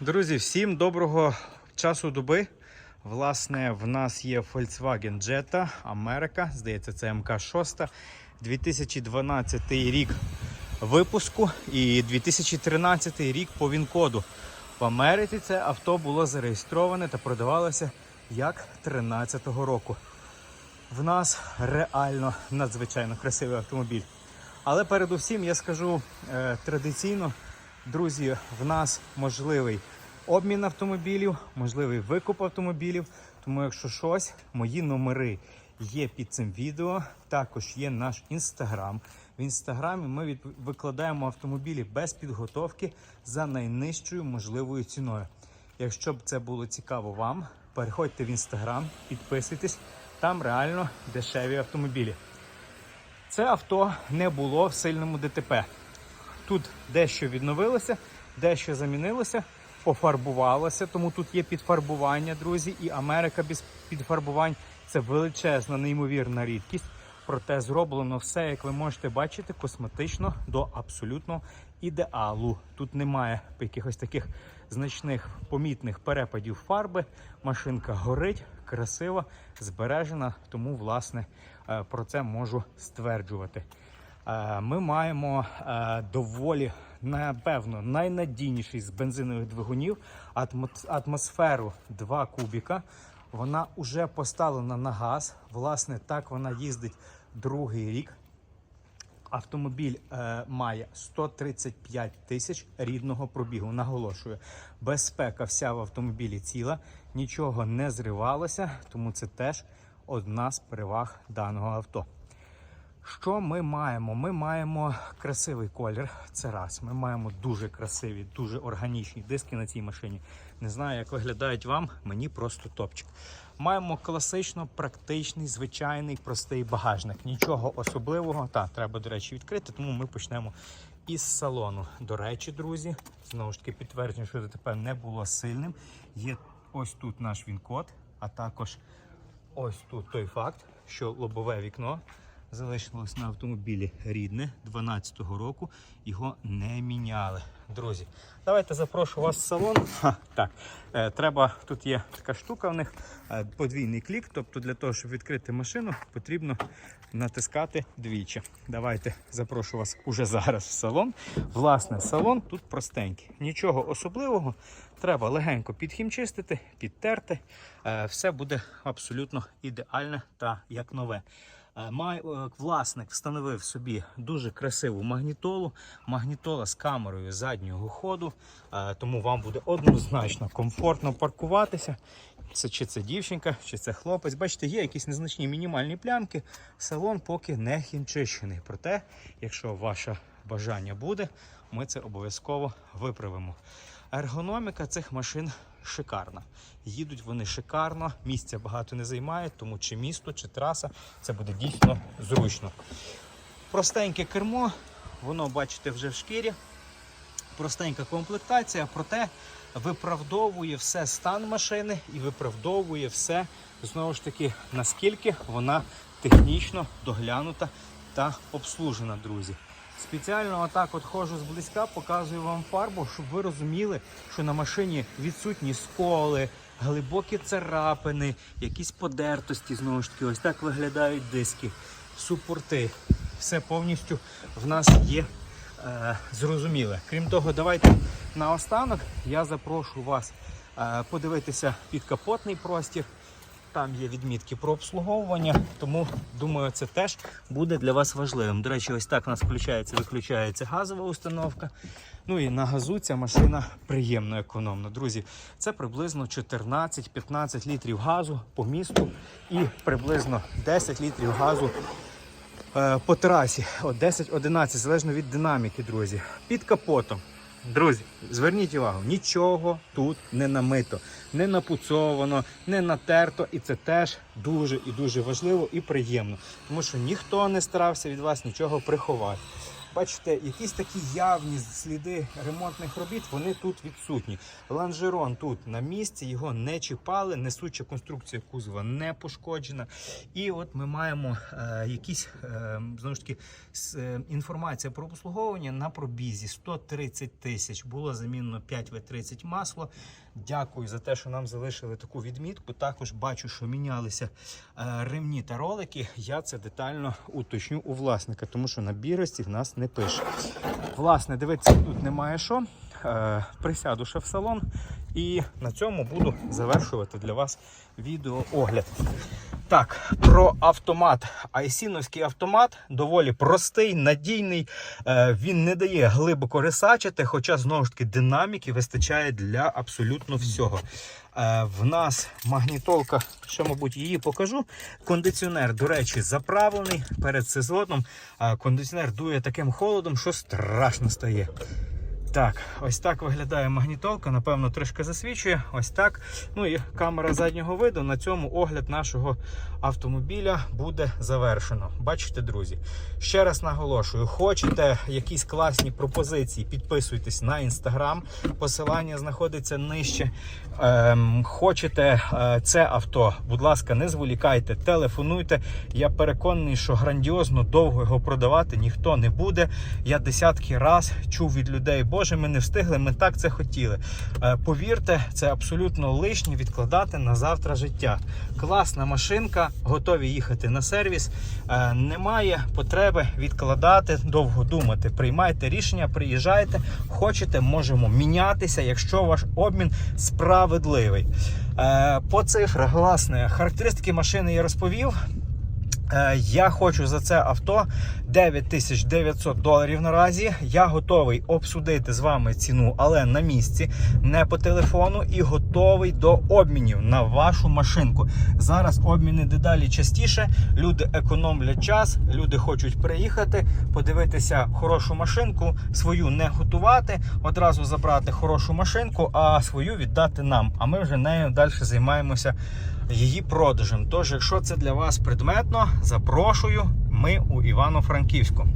Друзі, всім доброго часу доби. Власне, в нас є Volkswagen Jetta Америка. Здається, це МК6. 2012 рік випуску і 2013 рік по ВІН-коду. В Америці це авто було зареєстроване та продавалося як 13-го року. В нас реально надзвичайно красивий автомобіль. Але передусім я скажу е, традиційно, друзі, в нас можливий обмін автомобілів, можливий викуп автомобілів. Тому, якщо щось, мої номери є під цим відео. Також є наш інстаграм. В інстаграмі ми викладаємо автомобілі без підготовки за найнижчою можливою ціною. Якщо б це було цікаво вам, переходьте в інстаграм, підписуйтесь, там реально дешеві автомобілі. Це авто не було в сильному ДТП. Тут дещо відновилося, дещо замінилося, пофарбувалося, тому тут є підфарбування, друзі, і Америка без підфарбувань це величезна, неймовірна рідкість. Проте зроблено все, як ви можете бачити, косметично до абсолютно ідеалу. Тут немає якихось таких значних помітних перепадів фарби. Машинка горить, красива, збережена, тому власне е, про це можу стверджувати. Е, Ми маємо е, доволі, напевно, найнадійніший з бензинових двигунів атмосферу 2 кубіка. Вона вже поставлена на газ. Власне, так вона їздить другий рік. Автомобіль е, має 135 тисяч рідного пробігу. Наголошую, безпека вся в автомобілі ціла, нічого не зривалося, тому це теж одна з переваг даного авто. Що ми маємо? Ми маємо красивий колір. Це раз. Ми маємо дуже красиві, дуже органічні диски на цій машині. Не знаю, як виглядають вам. Мені просто топчик. Маємо класично, практичний, звичайний, простий багажник. Нічого особливого. Та треба, до речі, відкрити, тому ми почнемо із салону. До речі, друзі, знову ж таки підтвердження, що ДТП не було сильним. Є ось тут наш він-код, а також Ось тут той факт, що лобове вікно залишилось на автомобілі рідне 12-го року, його не міняли. Друзі, давайте запрошу вас в салон. Ха, так, е, треба, тут є така штука в них, е, подвійний клік. Тобто для того, щоб відкрити машину, потрібно натискати двічі. Давайте запрошу вас уже зараз в салон. Власне, салон тут простенький. Нічого особливого. Треба легенько підхімчистити, підтерти. Е, Все буде абсолютно ідеальне та як нове. Е, е, власник встановив собі дуже красиву магнітолу. Магнітола з камерою заднього ходу, е, тому вам буде однозначно комфортно паркуватися. Це чи це дівчинка, чи це хлопець. Бачите, є якісь незначні мінімальні плямки. Салон поки не хімчищений. Проте, якщо ваше бажання буде, ми це обов'язково виправимо. Ергономіка цих машин шикарна. Їдуть вони шикарно, місця багато не займає, тому чи місто, чи траса це буде дійсно зручно. Простеньке кермо, воно бачите вже в шкірі. Простенька комплектація, проте виправдовує все стан машини і виправдовує все знову ж таки, наскільки вона технічно доглянута та обслужена, друзі. Спеціально отак от ходжу зблизька, показую вам фарбу, щоб ви розуміли, що на машині відсутні сколи, глибокі царапини, якісь подертості, знову ж таки, ось так виглядають диски, супорти. Все повністю в нас є е, зрозуміле. Крім того, давайте наостанок я запрошу вас е, подивитися підкапотний простір. Там є відмітки про обслуговування, тому думаю, це теж буде для вас важливим. До речі, ось так у нас включається, виключається газова установка. Ну і на газу ця машина приємно економна. Друзі, це приблизно 14-15 літрів газу по місту і приблизно 10 літрів газу е, по трасі. От 10-11, залежно від динаміки, друзі. Під капотом. Друзі, зверніть увагу, нічого тут не намито, не напуцовано, не натерто, і це теж дуже і дуже важливо і приємно, тому що ніхто не старався від вас нічого приховати. Бачите, якісь такі явні сліди ремонтних робіт, вони тут відсутні. Ланжерон тут на місці, його не чіпали, несуча конструкція кузова не пошкоджена. І от ми маємо е, якісь е, знову ж таки е, інформація про обслуговування на пробізі 130 тисяч. Було замінено 5В30 масло. Дякую за те, що нам залишили таку відмітку. Також бачу, що мінялися е, ремні та ролики. Я це детально уточню у власника, тому що на бірості в нас не пише. Власне, дивитися тут немає що. Е, присяду ще в салон і на цьому буду завершувати для вас відеоогляд. Так, про автомат. Айсіновський автомат доволі простий, надійний. Е, він не дає глибоко рисачити, хоча знову ж таки динаміки вистачає для абсолютно всього. Е, в нас магнітолка, ще, мабуть, її покажу. Кондиціонер, до речі, заправлений перед сезоном. Кондиціонер дує таким холодом, що страшно стає. Так, ось так виглядає магнітолка. Напевно, трішки засвічує. Ось так. Ну і камера заднього виду. На цьому огляд нашого автомобіля буде завершено. Бачите, друзі? Ще раз наголошую: хочете якісь класні пропозиції, підписуйтесь на інстаграм. Посилання знаходиться нижче. Ем, хочете е, це авто, будь ласка, не зволікайте, телефонуйте. Я переконаний, що грандіозно довго його продавати ніхто не буде. Я десятки раз чув від людей, Боже, ми не встигли, ми так це хотіли. Е, повірте, це абсолютно лишнє відкладати на завтра життя. Класна машинка, готові їхати на сервіс. Е, немає потреби відкладати, довго думати. Приймайте рішення, приїжджайте. Хочете, можемо мінятися, якщо ваш обмін справедливий. Е, по цифрах, власне, характеристики машини я розповів. Е, Я хочу за це авто 9900 доларів наразі. Я готовий обсудити з вами ціну, але на місці, не по телефону, і готовий до обмінів на вашу машинку. Зараз обміни дедалі частіше. Люди економлять час, люди хочуть приїхати, подивитися хорошу машинку, свою не готувати, одразу забрати хорошу машинку, а свою віддати нам. А ми вже нею далі займаємося її продажем. Тож, якщо це для вас предметно, запрошую. Ми у Івано-Франківську.